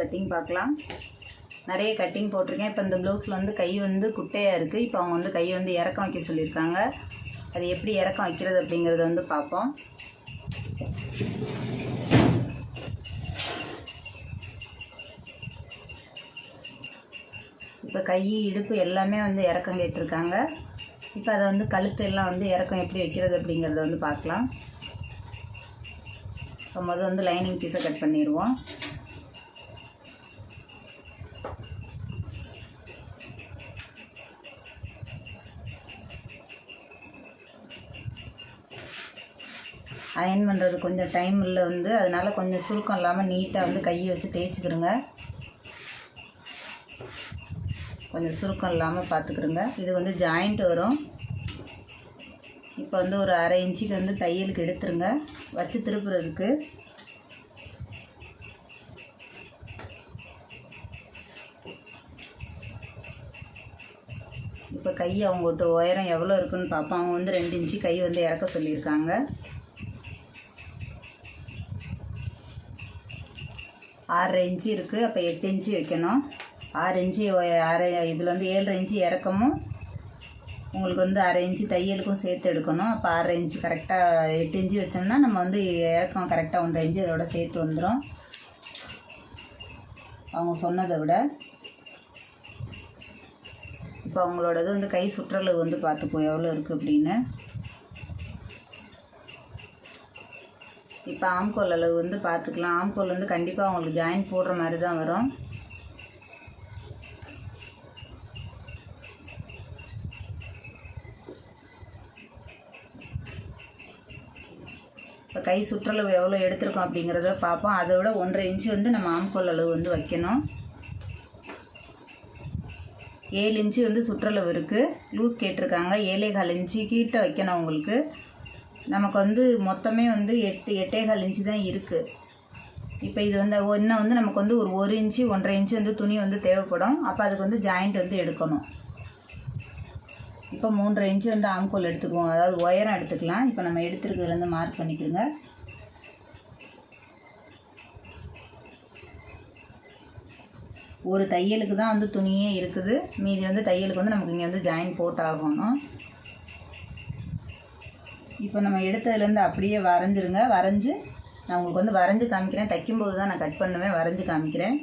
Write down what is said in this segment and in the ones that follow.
Cutting பார்க்கலாம். நிறைய cutting போட்டிருக்கேன். இப்போ இந்த ப்ளவுஸில் வந்து கை வந்து குட்டையாக இருக்குது இப்போ அவங்க வந்து கையை வந்து இறக்கம் வைக்க சொல்லியிருக்காங்க. அது எப்படி இறக்கம் வைக்கிறது அப்படிங்கிறத வந்து பார்ப்போம். இப்போ கை இடுப்பு எல்லாமே வந்து இறக்கம் கேட்டிருக்காங்க. இப்போ அதை வந்து கழுத்து எல்லாம் வந்து இறக்கம் எப்படி வைக்கிறது அப்படிங்கிறத வந்து பார்க்கலாம். இப்போ முதல் வந்து லைனிங் பீஸை கட் பண்ணிடுவோம். அயன் பண்ணுறது கொஞ்சம் டைம் இல்லை வந்து. அதனால் கொஞ்சம் சுருக்கம் இல்லாமல் நீட்டாக வந்து கையை வச்சு தேய்ச்சிக்கிறோங்க கொஞ்சம் சுருக்கம் இல்லாமல் பார்த்துக்கிறோங்க இது வந்து ஜாயிண்ட் வரும். இப்போ வந்து ஒரு அரை இன்ச்சுக்கு வந்து தையலுக்கு எடுத்துருங்க. வச்சு திருப்புறதுக்கு. இப்போ கை அவங்ககிட்ட உயரம் எவ்வளோ இருக்குன்னு பார்ப்போம் அவங்க வந்து ரெண்டு இன்ச்சு கை வந்து இறக்க சொல்லியிருக்காங்க. ஆறரை இன்ச்சு இருக்குது அப்போ எட்டு இன்ச்சு வைக்கணும். ஆறு இன்ச்சு அரை இதில் வந்து ஏழரை இன்ச்சு இறக்கமும் உங்களுக்கு வந்து அரை இன்ச்சு தையலுக்கும் சேர்த்து எடுக்கணும். அப்போ ஆறரை இன்ச்சு கரெக்டாக எட்டு இன்ச்சு வச்சோம்னா நம்ம வந்து இறக்கம் கரெக்டாக ஒன்றரை இன்ச்சு அதோட சேர்த்து வந்துடும் அவங்க சொன்னதை விட இப்போ அவங்களோடது வந்து கை சுற்றளவு வந்து பார்த்துப்போம் எவ்வளோ இருக்குது அப்படின்னு. இப்போ ஆம்கோல் அளவு வந்து பார்த்துக்கலாம் ஆம்கோல் வந்து கண்டிப்பாக அவங்களுக்கு ஜாயின் போடுற மாதிரி தான் வரும். இப்போ கை சுற்றளவு எவ்வளோ எடுத்திருக்கோம் அப்படிங்கிறத பார்ப்போம். அதை விட ஒன்றரை இன்ச்சு வந்து நம்ம ஆம்கோல் அளவு வந்து வைக்கணும். ஏழு இன்ச்சு வந்து சுற்றளவு இருக்குது லூஸ் கேட்டிருக்காங்க. ஏழே கால் இன்ச்சு கீட்ட வைக்கணும் உங்களுக்கு. நமக்கு வந்து மொத்தமே வந்து எட்டு எட்டேகால் இன்ச்சு தான் இருக்குது இப்போ இது வந்து இன்னும் வந்து நமக்கு வந்து ஒரு ஒரு இன்ச்சு ஒன்றரை இன்ச்சு வந்து துணி வந்து தேவைப்படும். அப்போ அதுக்கு வந்து ஜாயிண்ட் வந்து எடுக்கணும். இப்போ மூன்றரை இன்ச்சு வந்து ஆம்கோல் எடுத்துக்குவோம். அதாவது உயரம் எடுத்துக்கலாம். இப்போ நம்ம எடுத்துருக்கிறதுலேருந்து மார்க் பண்ணிக்கிறோங்க ஒரு தையலுக்கு தான் வந்து துணியே இருக்குது. மீதி வந்து தையலுக்கு வந்து நமக்கு இங்கே வந்து ஜாயின் போட்டாகணும். இப்போ நம்ம எடுத்ததுலேருந்து அப்படியே வரைஞ்சிருங்க. வரைஞ்சி நான் உங்களுக்கு வந்து வரைஞ்சி காமிக்கிறேன். தைக்கும்போது தான் நான் கட் பண்ணுவேன். வரைஞ்சி காமிக்கிறேன்.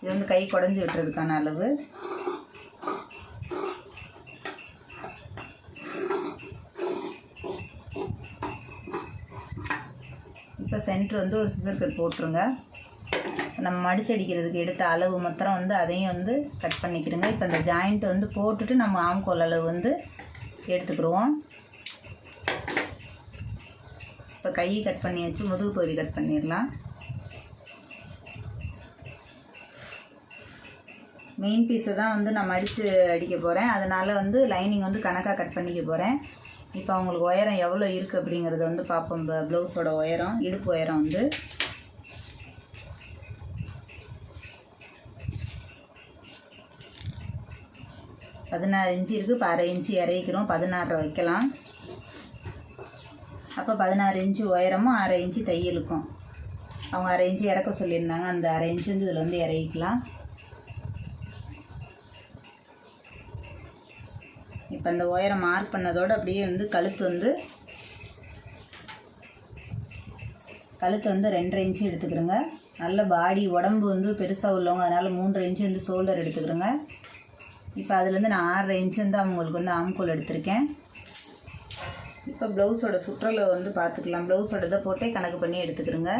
இது வந்து கை குடஞ்சி விட்டுறதுக்கான அளவு. இப்போ சென்டர் வந்து ஒரு சிசர் கட் போட்டுருங்க. நம்ம மடிச்சடிக்கிறதுக்கு எடுத்த அளவு மாத்திரம் வந்து அதையும் வந்து கட் பண்ணிக்கிறோங்க. இப்போ இந்த ஜாயிண்ட் வந்து போட்டுட்டு நம்ம ஆம்கோல் அளவு வந்து எடுத்துக்கிடுவோம். இப்போ கையை கட் பண்ணியாச்சு முதுகு பகுதி கட் பண்ணிடலாம். மெயின் பீஸை தான் வந்து நான் மடித்து அடிக்க போகிறேன் அதனால் வந்து லைனிங் வந்து கணக்காக கட் பண்ணிக்க போகிறேன் இப்போ அவங்களுக்கு உயரம் எவ்வளோ இருக்குது அப்படிங்கிறத வந்து பார்ப்போம். ப்ளவுஸோட உயரம் இடுப்பு உயரம் வந்து. பதினாறு இன்ச்சு இருக்குது இப்போ அரை இன்ச்சு இறக்கிக்கிறோம் பதினாறு வைக்கலாம். அப்போ பதினாறு இன்ச்சு உயரமும் அரை இன்ச்சு தையலுக்கும் அவங்க அரை இன்ச்சு இறக்க சொல்லியிருந்தாங்க. அந்த அரை இன்ச்சு வந்து இதில் வந்து இறக்கிக்கலாம். இப்போ அந்த உயரம் மார்க் பண்ணதோடு அப்படியே வந்து கழுத்து வந்து கழுத்து வந்து ரெண்டரை இன்ச்சு எடுத்துக்கிறோங்க. நல்ல பாடி உடம்பு வந்து பெருசாக உள்ளவங்க அதனால் மூன்றரை இன்ச்சு வந்து ஷோல்டர் எடுத்துக்கிறோங்க. இப்போ அதுலேருந்து நான் ஆறரை இன்ச்சு வந்து அவங்களுக்கு வந்து ஆம்கோல் எடுத்திருக்கேன். இப்போ ப்ளவுஸோட சுற்றலை வந்து பார்த்துக்கலாம் ப்ளவுஸோட இதை போட்டே கணக்கு பண்ணி எடுத்துக்கிறோங்க.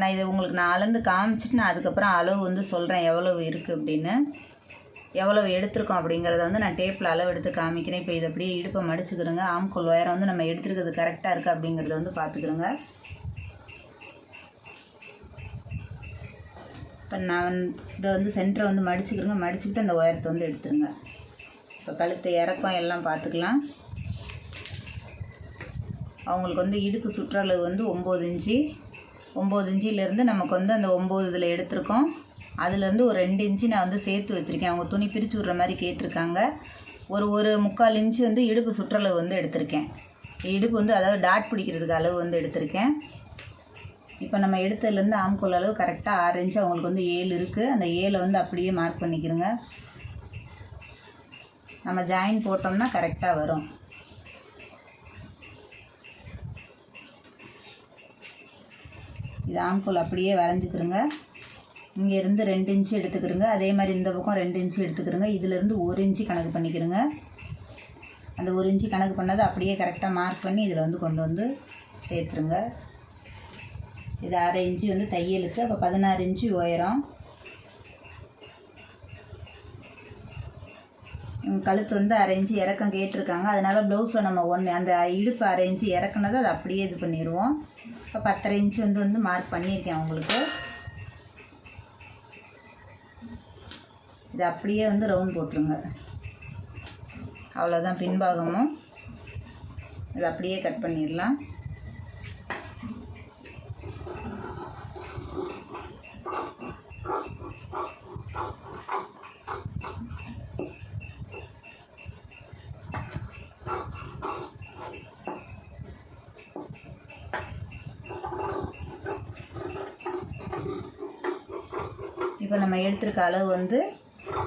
நான் இதை உங்களுக்கு நான் அளந்து காமிச்சிட்டு நான் அதுக்கப்புறம் அளவு வந்து சொல்கிறேன் எவ்வளவு இருக்குது அப்படின்னு. எவ்வளவு எடுத்திருக்கோம் அப்படிங்கிறத வந்து நான் டேப்பில் அளவு எடுத்து காமிக்கிறேன். இப்போ இதை அப்படியே இடுப்பை மடிச்சுக்கிறோங்க. ஆம்கோல் உயரம் வந்து நம்ம எடுத்துருக்கிறது கரெக்டாக இருக்குது அப்படிங்கிறத வந்து பார்த்துக்கிறோங்க இப்போ நான் இதை வந்து சென்டரை வந்து மடிச்சுக்கிறோங்க. மடிச்சுக்கிட்டு அந்த உயரத்தை வந்து எடுத்துருங்க. இப்போ கழுத்து இறக்கம் எல்லாம் பார்த்துக்கலாம். அவங்களுக்கு வந்து இடுப்பு சுற்றளவு வந்து ஒம்பது இன்ச்சு. ஒம்பது இன்ச்சிலேருந்து நமக்கு வந்து அந்த ஒம்பது இதில் எடுத்திருக்கோம். அதுலேருந்து ஒரு ரெண்டு இன்ச்சு நான் வந்து சேர்த்து வச்சுருக்கேன். அவங்க துணி பிரித்து விட்ற மாதிரி கேட்டிருக்காங்க. ஒரு ஒரு முக்கால் இன்ச்சு வந்து இடுப்பு சுற்றளவு வந்து எடுத்திருக்கேன். இடுப்பு வந்து அதாவது டாட் பிடிக்கிறதுக்கு அளவு வந்து எடுத்திருக்கேன். இப்போ நம்ம எடுத்ததுலேருந்து ஆம்கோல் அளவு கரெக்டாக ஆறு இன்ச்சு அவங்களுக்கு வந்து ஏழு இருக்குது. அந்த ஏழை வந்து அப்படியே மார்க் பண்ணிக்கிறோங்க. நம்ம ஜாயின் போட்டோம்னா கரெக்டாக வரும். இது ஆம்கோல் அப்படியே வரைஞ்சிக்கிறோங்க இங்கேருந்து ரெண்டு இன்ச்சு எடுத்துக்கிறோங்க அதே மாதிரி இந்த பக்கம் ரெண்டு இன்ச்சு எடுத்துக்கிறோங்க இதிலேருந்து ஒரு இன்ச்சு கணக்கு பண்ணிக்கிறோங்க அந்த ஒரு இன்ச்சு கணக்கு பண்ணதை அப்படியே கரெக்டாக மார்க் பண்ணி இதில் வந்து கொண்டு வந்து சேர்த்துருங்க. இது அரை இன்ச்சு வந்து தையலுக்கு. அப்போ பதினாறு இன்ச்சு உயரம். கழுத்து வந்து அரேஞ்சு இறக்கம் கேட்டிருக்காங்க. அதனால் ப்ளவுஸில் நம்ம ஒன்று அந்த இடுப்பு அரேஞ்சு இறக்குனதை அதை அப்படியே இது பண்ணிடுவோம் இப்போ பத்தரை இன்ச்சு வந்து வந்து மார்க் பண்ணியிருக்கேன் உங்களுக்கு. இது அப்படியே வந்து ரவுண்ட் போட்டுருங்க. அவ்வளோதான் பின்பாகமும். இது அப்படியே கட் பண்ணிடலாம். இப்போ நம்ம எடுத்திருக்க அளவு வந்து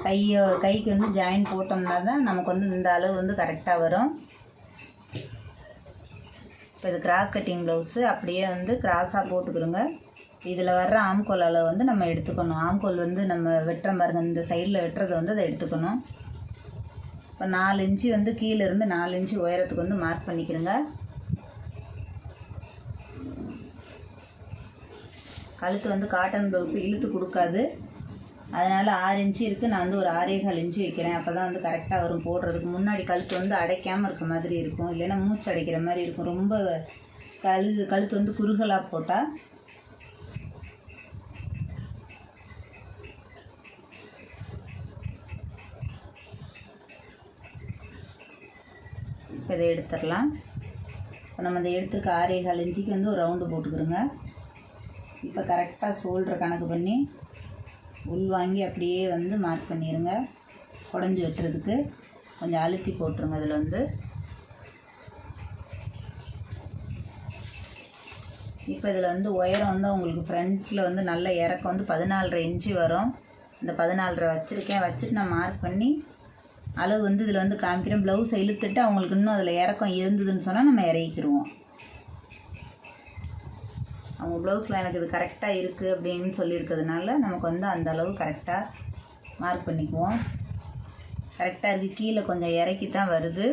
கையை கைக்கு வந்து ஜாயின் போட்டோம்னா தான் நமக்கு வந்து இந்த அளவு வந்து கரெக்டாக வரும். இப்போ இது கிராஸ் கட்டிங் ப்ளவுஸு அப்படியே வந்து கிராஸாக போட்டுக்கிறோங்க இதில் வர்ற ஆம்கோல் அளவு வந்து நம்ம எடுத்துக்கணும். ஆம்கோல் வந்து நம்ம வெட்டுற பாருங்க இந்த சைடில் வெட்டுறதை வந்து அதை எடுத்துக்கணும். இப்போ நாலு இன்ச்சு வந்து கீழே இருந்து நாலு இன்ச்சு உயரத்துக்கு வந்து மார்க் பண்ணிக்கிறோங்க கழுத்து வந்து காட்டன் ப்ளவுஸு இழுத்து கொடுக்காது. அதனால் ஆறு இன்ச்சு இருக்குது நான் வந்து ஒரு ஆறேகால் இன்ச்சு வைக்கிறேன். அப்போ தான் வந்து கரெக்டாக வரும். போடுறதுக்கு முன்னாடி கழுத்து வந்து அடைக்காமல் இருக்க மாதிரி இருக்கும். இல்லைன்னா மூச்சு அடைக்கிற மாதிரி இருக்கும். ரொம்ப கழு கழுத்து வந்து குறுகலாக போட்டால் இப்போ இதை எடுத்துடலாம். இப்போ நம்ம இதை எடுத்துருக்க ஆறேகால் இன்ச்சுக்கு வந்து ஒரு ரவுண்டு போட்டுக்கிறோங்க. இப்போ கரெக்டாக ஷோல்டர் கணக்கு பண்ணி உள் வாங்கி அப்படியே வந்து மார்க் பண்ணிடுங்க குடஞ்சி வெட்டுறதுக்கு கொஞ்சம் அழுத்தி போட்டுருங்க அதில் வந்து. இப்போ இதில் வந்து உயரம் வந்து உங்களுக்கு ஃப்ரண்ட்டில் வந்து நல்ல இறக்கம் வந்து பதினாலரை இன்ச்சு வரும். இந்த பதினாலரை வச்சுருக்கேன். வச்சுட்டு நான் மார்க் பண்ணி அளவு வந்து இதில் வந்து காமிக்கிறேன். ப்ளவுஸை இழுத்துட்டு அவங்களுக்கு இன்னும் அதில் இறக்கம் இருந்ததுன்னு சொன்னால் நம்ம இறக்கிடுவோம் அவங்க ப்ளவுஸில் எனக்கு இது கரெக்டாக இருக்குது அப்படின்னு சொல்லியிருக்கிறதுனால நமக்கு வந்து அந்த அளவு கரெக்டாக மார்க் பண்ணிக்குவோம். கரெக்டாக இருக்குது கீழே கொஞ்சம் இறக்கி தான் வருது.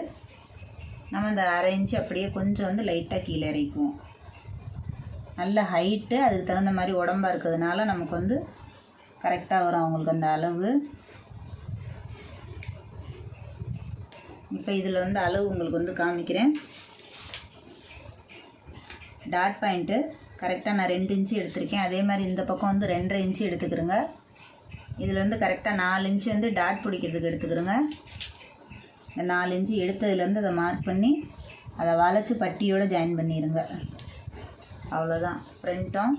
நம்ம அந்த அரைஞ்சி அப்படியே கொஞ்சம் வந்து லைட்டாக கீழே இறக்குவோம் நல்ல ஹைட்டு அதுக்கு தகுந்த மாதிரி உடம்பாக இருக்கிறதுனால நமக்கு வந்து கரெக்டாக வரும் அவங்களுக்கு அந்த அளவு. இப்போ இதில் வந்து அளவு உங்களுக்கு வந்து காமிக்கிறேன். டாட் பாயிண்ட்டு கரெக்டாக நான் ரெண்டு இன்ச்சு எடுத்திருக்கேன். அதே மாதிரி இந்த பக்கம் வந்து ரெண்டரை இன்ச்சு எடுத்துக்கிறோங்க. இதில் வந்து கரெக்டாக நாலு இன்ச்சு வந்து டாட் பிடிக்கிறதுக்கு எடுத்துக்கிறோங்க. இந்த நாலு இன்ச்சு எடுத்ததுலேருந்து அதை மார்க் பண்ணி அதை வளைச்சி பட்டியோடு ஜாயின் பண்ணிடுங்க அவ்வளோதான் ஃப்ரண்ட்டும்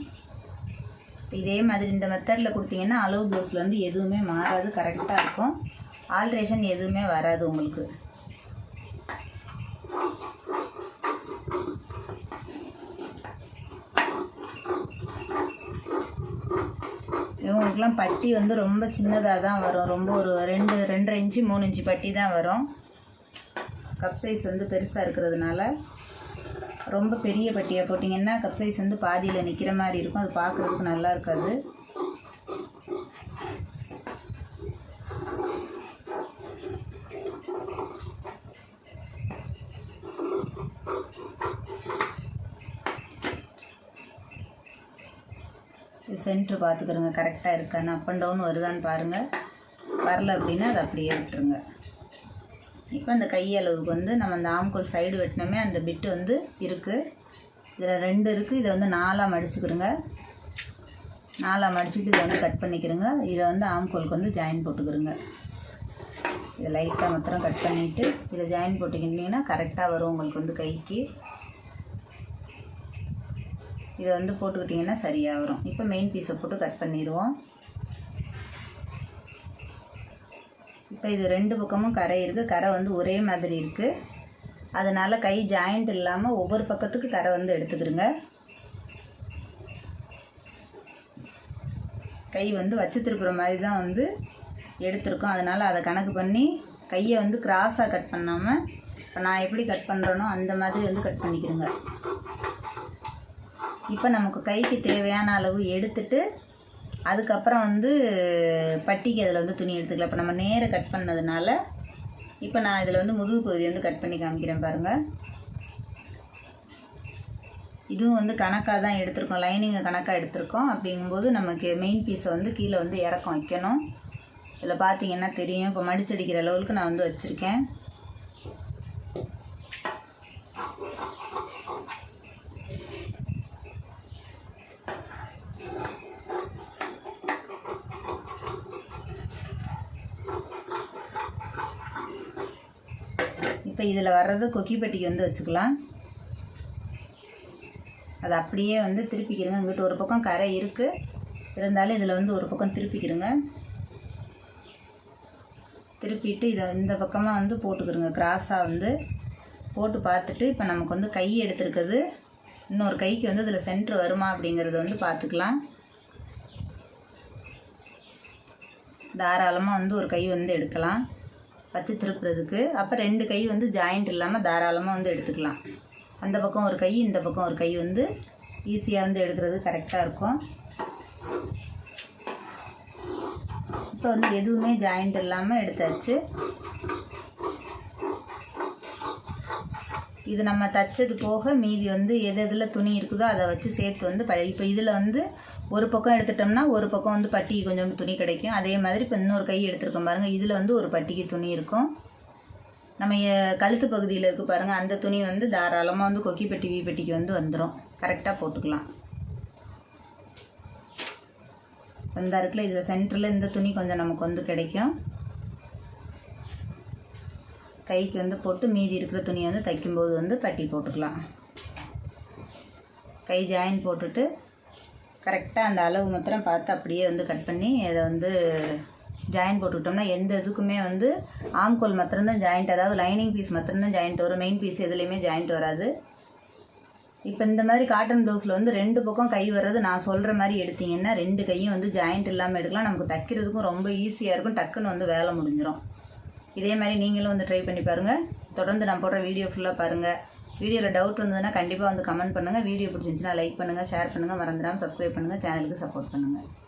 இதே மாதிரி இந்த மெத்தடில் கொடுத்தீங்கன்னா அளவு ப்ளவுஸில் வந்து எதுவுமே மாறாது கரெக்டாக இருக்கும். ஆல்ட்ரேஷன் எதுவுமே வராது உங்களுக்கு. இவங்களுக்குலாம் பட்டி வந்து ரொம்ப சின்னதாக தான் வரும். ரொம்ப ஒரு ரெண்டு ரெண்டரை இன்ச்சு மூணு இன்ச்சு பட்டி தான் வரும். கப் சைஸ் வந்து பெருசாக இருக்கிறதுனால ரொம்ப பெரிய பட்டியாக போட்டிங்கன்னா கப் சைஸ் வந்து பாதியில் நிற்கிற மாதிரி இருக்கும். அது பார்க்குறதுக்கு நல்லா இருக்காது இது சென்ட்ரு பார்த்துக்கிறோங்க. கரெக்டாக இருக்கான்னு அப் அண்ட் டவுன் வருதான்னு பாருங்கள் வரல அப்படின்னா அதை அப்படியே விட்டுருங்க. இப்போ அந்த கையளவுக்கு வந்து நம்ம அந்த ஆம்கோல் சைடு வெட்டினோமே அந்த பிட்டு வந்து இருக்குது இதில் ரெண்டு இருக்குது இதை வந்து நாலாக மடிச்சுக்கிறோங்க. நாலாக மடிச்சுட்டு இதை வந்து கட் பண்ணிக்கிறோங்க. இதை வந்து ஆம்கோலுக்கு வந்து ஜாயின் போட்டுக்கிறோங்க. இதை லைட்டாக மாத்திரம் கட் பண்ணிவிட்டு இதை ஜாயின் போட்டுக்கிட்டிங்கன்னா கரெக்டாக வரும் உங்களுக்கு வந்து கைக்கு. இதை வந்து போட்டுக்கிட்டிங்கன்னா சரியாக வரும் இப்போ மெயின் பீஸை போட்டு கட் பண்ணிடுவோம். இப்போ இது ரெண்டு பக்கமும் கரை இருக்குது கரை வந்து ஒரே மாதிரி இருக்குது அதனால் கை ஜாயிண்ட் இல்லாமல் ஒவ்வொரு பக்கத்துக்கு கரை வந்து எடுத்துக்கிறோங்க கை வந்து வச்சு திருப்புற மாதிரி தான் வந்து எடுத்திருக்கோம். அதனால் அதை கணக்கு பண்ணி கையை வந்து கிராஸாக கட் பண்ணாமல் இப்போ நான் எப்படி கட் பண்ணுறேனோ அந்த மாதிரி வந்து கட் பண்ணிக்கிறேங்க இப்போ நமக்கு கைக்கு தேவையான அளவு எடுத்துட்டு அதுக்கப்புறம் வந்து பட்டிக்கு அதில் வந்து துணி எடுத்துக்கலாம். இப்போ நம்ம நேர கட் பண்ணதுனால இப்போ நான் இதில் வந்து முதுகு பகுதி வந்து கட் பண்ணி காமிக்கிறேன் பாருங்கள் இதுவும் வந்து கணக்காக தான் எடுத்திருக்கோம். லைனிங்கை கணக்காக எடுத்திருக்கோம். அப்படிங்கும்போது நமக்கு மெயின் பீஸை வந்து கீழே வந்து இறக்கம் வைக்கணும். இதில் பார்த்தீங்கன்னா தெரியும். இப்போ மடிச்சடிக்கிற லெவலுக்கு நான் வந்து வச்சுருக்கேன். இப்போ இதில் வர்றது கொக்கிப்பட்டிக்கு வந்து வச்சுக்கலாம். அது அப்படியே வந்து திருப்பிக்கிறங்க இங்கிட்டு ஒரு பக்கம் கரை இருக்குது இருந்தாலும் இதில் வந்து ஒரு பக்கம் திருப்பிக்கிறங்க திருப்பிட்டு இதை இந்த பக்கமாக வந்து போட்டுக்கிறோங்க கிராஸாக வந்து போட்டு பார்த்துட்டு இப்போ நமக்கு வந்து கை எடுத்துருக்குது. இன்னொரு கைக்கு வந்து இதில் சென்ட்ரு வருமா அப்படிங்கிறத வந்து பார்த்துக்கலாம். தாராளமாக வந்து ஒரு கை வந்து எடுக்கலாம். வச்சு திருப்புறதுக்கு. அப்போ ரெண்டு கை வந்து ஜாயிண்ட் இல்லாமல் தாராளமாக வந்து எடுத்துக்கலாம். அந்த பக்கம் ஒரு கை இந்த பக்கம் ஒரு கை வந்து ஈஸியாக வந்து எடுக்கிறது கரெக்டாக இருக்கும். இப்போ வந்து எதுவுமே ஜாயிண்ட் இல்லாமல் எடுத்தாச்சு. இது நம்ம தைச்சது போக மீதி வந்து எது எதில் துணி இருக்குதோ அதை வச்சு சேர்த்து வந்து ப இப்போ இதில் வந்து ஒரு பக்கம் எடுத்துட்டோம்னா ஒரு பக்கம் வந்து பட்டிக்கு கொஞ்சம் துணி கிடைக்கும். அதே மாதிரி இப்போ இன்னொரு கை எடுத்துருக்கோம் பாருங்கள் இதில் வந்து ஒரு பட்டிக்கு துணி இருக்கும். நம்ம கழுத்து பகுதியில் இருக்குது பாருங்கள் அந்த துணி வந்து தாராளமாக வந்து கொக்கி பெட்டி வீ பெட்டிக்கு வந்து வந்துடும் கரெக்டாக போட்டுக்கலாம். இந்த இருக்குல்ல இதில் சென்டரில் இந்த துணி கொஞ்சம் நமக்கு வந்து கிடைக்கும். கைக்கு வந்து போட்டு மீதி இருக்கிற துணியை வந்து தைக்கும்போது வந்து பட்டி போட்டுக்கலாம். கை ஜாயின் போட்டுட்டு கரெக்டாக அந்த அளவு மாத்திரம் பார்த்து அப்படியே வந்து கட் பண்ணி அதை வந்து ஜாயின் போட்டுக்கிட்டோம்னா எந்த இதுக்குமே வந்து ஆம்கோல் மாத்திரம்தான் ஜாயிண்ட் அதாவது லைனிங் பீஸ் மாத்திரம்தான் ஜாயிண்ட் வரும். மெயின் பீஸ் எதுலேயுமே ஜாயிண்ட் வராது. இப்போ இந்த மாதிரி காட்டன் ப்ளவுஸில் வந்து ரெண்டு பக்கம் கை வர்றது நான் சொல்கிற மாதிரி எடுத்தீங்கன்னா ரெண்டு கையும் வந்து ஜாயிண்ட் இல்லாமல் எடுக்கலாம். நமக்கு தைக்கிறதுக்கும் ரொம்ப ஈஸியாக இருக்கும். டக்குன்னு வந்து வேலை முடிஞ்சிடும் இதே மாதிரி நீங்களும் வந்து ட்ரை பண்ணி பாருங்கள் தொடர்ந்து நான் போடுற வீடியோ ஃபுல்லாக பாருங்கள் வீடியோவில் டவுட் இருந்ததுன்னா கண்டிப்பாக வந்து கமெண்ட் பண்ணுங்கள் வீடியோ பிடிச்சிருந்துச்சுன்னா லைக் பண்ணுங்கள் ஷேர் பண்ணுங்கள் மறந்துடாமல் சப்ஸ்கிரைப் பண்ணுங்கள் சேனலுக்கு சப்போர்ட் பண்ணுங்கள்